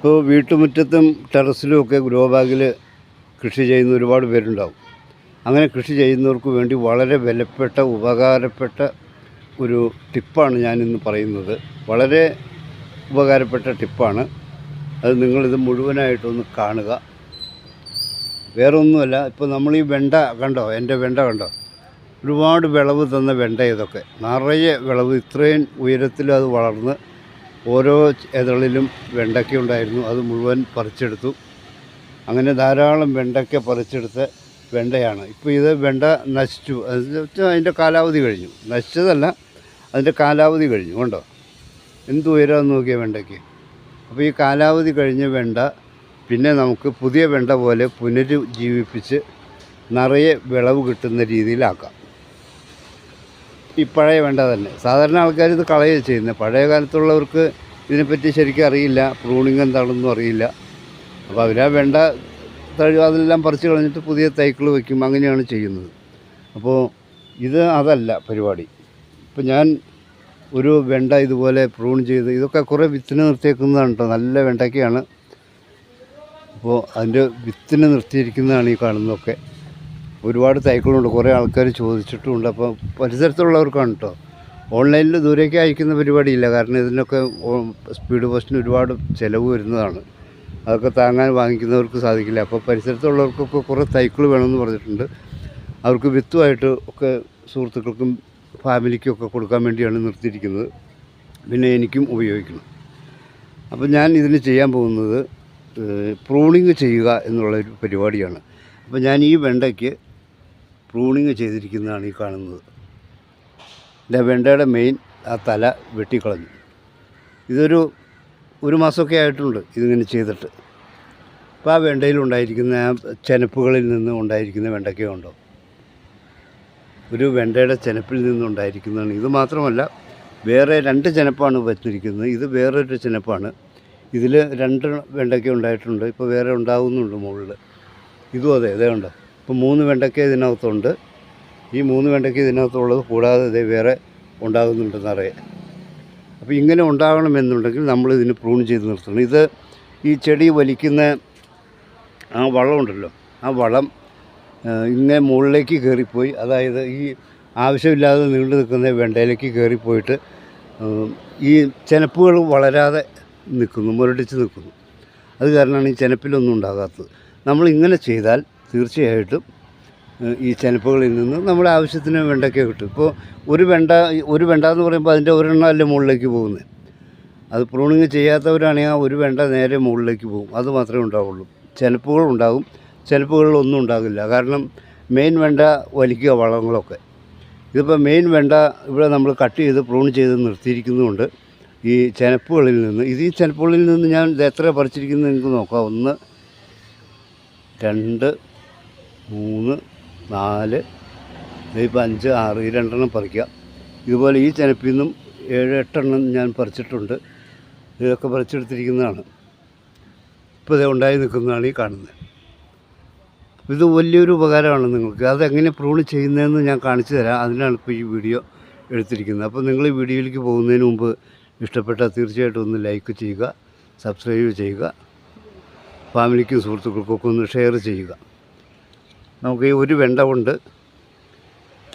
ഇപ്പോൾ വീട്ടുമുറ്റത്തും ടെറസിലുമൊക്കെ ഗ്രോ ബാഗിൽ കൃഷി ചെയ്യുന്ന ഒരുപാട് പേരുണ്ടാവും. അങ്ങനെ കൃഷി ചെയ്യുന്നവർക്ക് വേണ്ടി വളരെ വിലപ്പെട്ട ഉപകാരപ്പെട്ട ഒരു ടിപ്പാണ് ഞാനിന്ന് പറയുന്നത്. വളരെ ഉപകാരപ്പെട്ട ടിപ്പാണ്. അത് നിങ്ങളിത് മുഴുവനായിട്ടൊന്ന് കാണുക. വേറൊന്നുമല്ല ഇപ്പോൾ നമ്മൾ ഈ വെണ്ട കണ്ടോ? എന്റെ വെണ്ട കണ്ടോ? ഒരുപാട് വിളവ് തന്ന വെണ്ട ഇതൊക്കെ. നിറയെ വിളവ് ഇത്രയും ഉയരത്തിൽ അത് വളർന്ന് ഓരോ ഇതളിലും വെണ്ടയ്ക്ക ഉണ്ടായിരുന്നു. അത് മുഴുവൻ പറിച്ചെടുത്തു. അങ്ങനെ ധാരാളം വെണ്ടയ്ക്ക പറിച്ചെടുത്ത് വെണ്ടയാണ്. ഇപ്പോൾ ഇത് വെണ്ട നശിച്ചു. അത് അതിന്റെ കാലാവധി കഴിഞ്ഞു. നശിച്ചതല്ല അതിന്റെ കാലാവധി കഴിഞ്ഞു. കൊണ്ടോ? എന്ത് ഉയരാന്ന് നോക്കിയ വെണ്ടയ്ക്ക്. അപ്പോൾ ഈ കാലാവധി കഴിഞ്ഞ വെണ്ട പിന്നെ നമുക്ക് പുതിയ വെണ്ട പോലെ പുനരുജ്ജീവിപ്പിച്ച് നിറയെ വിളവ് കിട്ടുന്ന രീതിയിലാക്കാം. പഴയ വെണ്ട തന്നെ സാധാരണ ആൾക്കാർ ഇത് കളയുക ചെയ്യുന്നത്. പഴയ കാലത്തുള്ളവർക്ക് ഇതിനെപ്പറ്റി ശരിക്കും അറിയില്ല. പ്രൂണിങ് എന്താണെന്നും അറിയില്ല. അപ്പോൾ അവരാ വേണ്ട തഴു അതെല്ലാം പറിച്ച് കളഞ്ഞിട്ട് പുതിയ തൈക്കൾ വയ്ക്കും. അങ്ങനെയാണ് ചെയ്യുന്നത്. അപ്പോൾ ഇത് അതല്ല പരിപാടി. ഇപ്പം ഞാൻ ഒരു വെണ്ട ഇതുപോലെ പ്രൂൺ ചെയ്ത് ഇതൊക്കെ കുറേ വിത്തിന് നിർത്തിയേക്കുന്നതാണ് കേട്ടോ നല്ല വെണ്ടയ്ക്കയാണ്. അപ്പോൾ അതിന്റെ വിത്തിന് നിർത്തിയിരിക്കുന്നതാണ് ഈ കാണുന്നതൊക്കെ. ഒരുപാട് തൈക്കളുണ്ട് കുറേ ആൾക്കാർ ചോദിച്ചിട്ടുണ്ട് അപ്പോൾ പരിസരത്തുള്ളവർക്കാണ് കേട്ടോ ഓൺലൈനിൽ ദൂരേക്ക് അയക്കുന്ന പരിപാടിയില്ല. കാരണം ഇതിനൊക്കെ സ്പീഡ് പോസ്റ്റിന് ഒരുപാട് ചിലവ് വരുന്നതാണ്. അതൊക്കെ താങ്ങാൻ വാങ്ങിക്കുന്നവർക്ക് സാധിക്കില്ല. അപ്പോൾ പരിസരത്തുള്ളവർക്കൊക്കെ കുറേ തൈക്കൾ വേണമെന്ന് പറഞ്ഞിട്ടുണ്ട്. അവർക്ക് വിത്തുമായിട്ട് ഒക്കെ സുഹൃത്തുക്കൾക്കും ഫാമിലിക്കും ഒക്കെ കൊടുക്കാൻ വേണ്ടിയാണ് നിർത്തിയിരിക്കുന്നത്. പിന്നെ എനിക്കും ഉപയോഗിക്കണം. അപ്പോൾ ഞാൻ ഇതിന് ചെയ്യാൻ പോകുന്നത് പ്രൂണിങ് ചെയ്യുക എന്നുള്ളൊരു പരിപാടിയാണ്. അപ്പോൾ ഞാൻ ഈ വെണ്ടയ്ക്ക് പ്രൂണിങ് ചെയ്തിരിക്കുന്നതാണ് ഈ കാണുന്നത്. എന്റെ വെണ്ടയുടെ മെയിൻ ആ തല വെട്ടിക്കളഞ്ഞു. ഇതൊരു ഒരു മാസമൊക്കെ ആയിട്ടുണ്ട് ഇതിങ്ങനെ ചെയ്തിട്ട്. അപ്പോൾ ആ വെണ്ടയിലുണ്ടായിരിക്കുന്ന ആ ചെനപ്പുകളിൽ നിന്ന് ഉണ്ടായിരിക്കുന്ന വെണ്ടയ്ക്ക ഉണ്ടോ? ഒരു വെണ്ടയുടെ ചെനപ്പിൽ നിന്നുണ്ടായിരിക്കുന്നതാണ് ഇത് മാത്രമല്ല വേറെ രണ്ട് ചെനപ്പാണ് വച്ചിരിക്കുന്നത്. ഇത് വേറൊരു ചെനപ്പാണ്. ഇതിൽ രണ്ട് വെണ്ടയ്ക്ക ഉണ്ടായിട്ടുണ്ട്. ഇപ്പോൾ വേറെ ഉണ്ടാകുന്നുണ്ട് മുകളിൽ ഇതും അതെ ഇതേ ഉണ്ട് ഇപ്പോൾ മൂന്ന് വെണ്ടയ്ക്ക ഇതിനകത്തുണ്ട്. ഈ മൂന്ന് വെണ്ടയ്ക്ക ഇതിനകത്തുള്ളത് കൂടാതെ ഇതേ വേറെ ഉണ്ടാകുന്നുണ്ടെന്നറിയാം നിറയെ അപ്പോൾ ഇങ്ങനെ ഉണ്ടാകണമെന്നുണ്ടെങ്കിൽ നമ്മൾ ഇതിന് പ്രൂൺ ചെയ്ത് നിർത്തണം. ഇത് ഈ ചെടി വലിക്കുന്ന ആ വളമുണ്ടല്ലോ ആ വളം ഇങ്ങനെ മുകളിലേക്ക് കയറിപ്പോയി. അതായത് ഈ ആവശ്യമില്ലാതെ നീണ്ടു നിൽക്കുന്ന വെണ്ടയിലേക്ക് കയറിപ്പോയിട്ട് ഈ ചെനപ്പുകൾ വളരാതെ നിൽക്കുന്നു മുരടിച്ച് നിൽക്കുന്നു. അത് കാരണമാണ് ഈ ചെനപ്പിലൊന്നും ഉണ്ടാകാത്തത്. നമ്മൾ ഇങ്ങനെ ചെയ്താൽ തീർച്ചയായിട്ടും ഈ ചെനപ്പുകളിൽ നിന്ന് നമ്മുടെ ആവശ്യത്തിന് വെണ്ടയ്ക്ക കിട്ടും. ഇപ്പോൾ ഒരു വെണ്ട ഒരു വെണ്ട എന്ന് പറയുമ്പോൾ അതിന്റെ ഒരെണ്ണം അല്ലേ മുകളിലേക്ക് പോകുന്നത്? അത് പ്രൂണിങ് ചെയ്യാത്തവരാണെങ്കിൽ ആ ഒരു വെണ്ട നേരെ മുകളിലേക്ക് പോകും. അത് മാത്രമേ ഉണ്ടാവുള്ളൂ. ചെനപ്പുകൾ ഉണ്ടാകും. ചെനപ്പുകളിലൊന്നും ഉണ്ടാകില്ല. കാരണം മെയിൻ വെണ്ട വലിക്കുക വളങ്ങളൊക്കെ. ഇതിപ്പോൾ മെയിൻ വെണ്ട ഇവിടെ നമ്മൾ കട്ട് ചെയ്ത് പ്രൂൺ ചെയ്ത് നിർത്തിയിരിക്കുന്നതുകൊണ്ട് ഈ ചെനപ്പുകളിൽ നിന്ന് ഇത് ഈ ചെനപ്പുകളിൽ നിന്ന് ഞാൻ എത്ര പറിച്ചിരിക്കുന്നത് നിങ്ങൾക്ക് നോക്കാം. ഒന്ന് രണ്ട് മൂന്ന് നാല് ഇപ്പം അഞ്ച് ആറ് ഈ രണ്ടെണ്ണം പറിക്കുക ഇതുപോലെ ഈ ചെനപ്പിൽ നിന്നും ഏഴ് എട്ടെണ്ണം ഞാൻ പറിച്ചിട്ടുണ്ട്. ഇതൊക്കെ പറിച്ചെടുത്തിരിക്കുന്നതാണ്. ഇപ്പോൾ ഇത് ഉണ്ടായി നിൽക്കുന്നതാണ് ഈ കാണുന്നത്. ഇത് വലിയൊരു ഉപകാരമാണ് നിങ്ങൾക്ക്. അതെങ്ങനെ പ്രൂണ് ചെയ്യുന്നതെന്ന് ഞാൻ കാണിച്ചു തരാം. അതിനാണ് ഇപ്പോൾ ഈ വീഡിയോ എടുത്തിരിക്കുന്നത്. അപ്പോൾ നിങ്ങൾ ഈ വീഡിയോയിലേക്ക് പോകുന്നതിന് മുമ്പ് ഇഷ്ടപ്പെട്ടാൽ തീർച്ചയായിട്ടും ഒന്ന് ലൈക്ക് ചെയ്യുക സബ്സ്ക്രൈബ് ചെയ്യുക ഫാമിലിക്കും സുഹൃത്തുക്കൾക്കൊക്കെ ഒന്ന് ഷെയർ ചെയ്യുക. നമുക്ക് ഈ ഒരു വെണ്ട കൊണ്ട്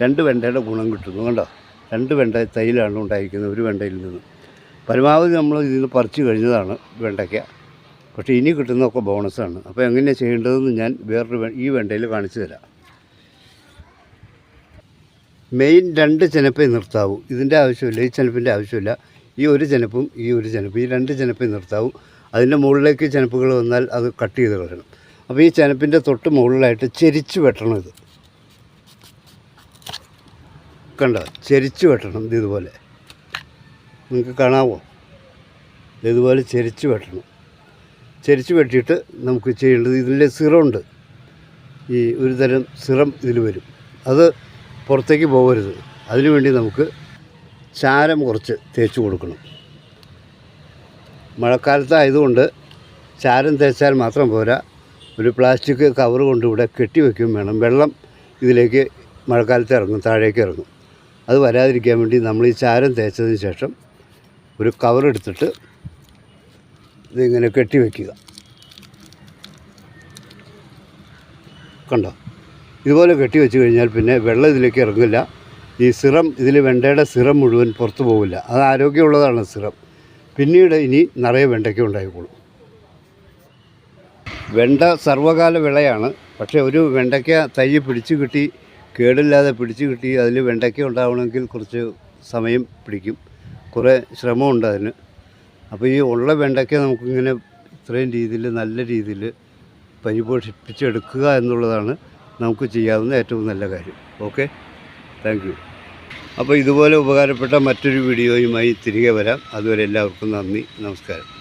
രണ്ട് വെണ്ടയുടെ ഗുണം കിട്ടുന്നു കണ്ടോ? രണ്ട് വെണ്ട തൈലാണ് ഉണ്ടായിരിക്കുന്നത് ഒരു വെണ്ടയിൽ നിന്ന്. പരമാവധി നമ്മൾ ഇതിൽ നിന്ന് പറിച്ചു കഴിഞ്ഞതാണ് വെണ്ടയ്ക്ക. പക്ഷേ ഇനി കിട്ടുന്നതൊക്കെ ബോണസാണ്. അപ്പോൾ എങ്ങനെയാണ് ചെയ്യേണ്ടതെന്ന് ഞാൻ വേറൊരു ഈ വെണ്ടയിൽ കാണിച്ചു തരാം. മെയിൻ രണ്ട് ചെനപ്പേ നിർത്താവൂ. ഇതിന്റെ ആവശ്യമില്ല ഈ ചെനപ്പിന്റെ ആവശ്യമില്ല. ഈ ഒരു ചെനപ്പും ഈ ഒരു ചെനപ്പും ഈ രണ്ട് ചെനപ്പേ നിർത്താവൂ. അതിന്റെ മുകളിലേക്ക് ചെനപ്പുകൾ വന്നാൽ അത് കട്ട് ചെയ്ത് കളയണം. അപ്പോൾ ഈ ചെനപ്പിന്റെ തൊട്ട് മുകളിലായിട്ട് ചെരിച്ച് വെട്ടണം ഇത്. കണ്ട? ചെരിച്ച് വെട്ടണം ഇത് ഇതുപോലെ. നിങ്ങൾക്ക് ഇത് ഇതുപോലെ ചെരിച്ച് വെട്ടണം. ചെരിച്ച് വെട്ടിയിട്ട് നമുക്ക് ചെയ്യേണ്ടത് ഇതിൽ സിറമുണ്ട്. ഈ ഒരു തരം സിറം ഇതിൽ വരും. അത് പുറത്തേക്ക് പോകരുത്. അതിനുവേണ്ടി നമുക്ക് ചാരം കുറച്ച് തേച്ച് കൊടുക്കണം. മഴക്കാലത്തായതുകൊണ്ട് ചാരം തേച്ചാൽ മാത്രം പോരാ. ഒരു പ്ലാസ്റ്റിക് കവർ കൊണ്ട് ഇവിടെ കെട്ടി വേണം. വെള്ളം ഇതിലേക്ക് മഴക്കാലത്ത് ഇറങ്ങും താഴേക്ക് ഇറങ്ങും. അത് വരാതിരിക്കാൻ വേണ്ടി നമ്മൾ ഈ ചാരം തേച്ചതിന് ശേഷം ഒരു കവർ എടുത്തിട്ട് ഇതിങ്ങനെ കെട്ടി വയ്ക്കുക കണ്ടോ? ഇതുപോലെ കെട്ടി വെച്ച് കഴിഞ്ഞാൽ പിന്നെ വെള്ളം ഇതിലേക്ക് ഇറങ്ങില്ല. ഈ സിറം ഇതിൽ വെണ്ടയുടെ സിറം മുഴുവൻ പുറത്തു പോകില്ല അത് ആരോഗ്യമുള്ളതാണ് സിറം. പിന്നീട് ഇനി നിറയെ വെണ്ടയ്ക്ക ഉണ്ടായിക്കോളും. വെണ്ട സർവകാല വിളയാണ്. പക്ഷേ ഒരു വെണ്ടയ്ക്ക തൈ പിടിച്ചു കിട്ടി കേടില്ലാതെ പിടിച്ചു കിട്ടി അതിൽ വെണ്ടയ്ക്ക ഉണ്ടാവണമെങ്കിൽ കുറച്ച് സമയം പിടിക്കും. കുറേ ശ്രമമുണ്ട് അതിന്. അപ്പോൾ ഈ ഉള്ള വെണ്ടയ്ക്ക നമുക്കിങ്ങനെ ഇത്രയും രീതിയിൽ നല്ല രീതിയിൽ പരിപോഷിപ്പിച്ചെടുക്കുക എന്നുള്ളതാണ് നമുക്ക് ചെയ്യാവുന്ന ഏറ്റവും നല്ല കാര്യം. ഓക്കെ? താങ്ക് അപ്പോൾ ഇതുപോലെ ഉപകാരപ്പെട്ട മറ്റൊരു വീഡിയോയുമായി തിരികെ വരാം. അതുവരെ എല്ലാവർക്കും നന്ദി. നമസ്കാരം.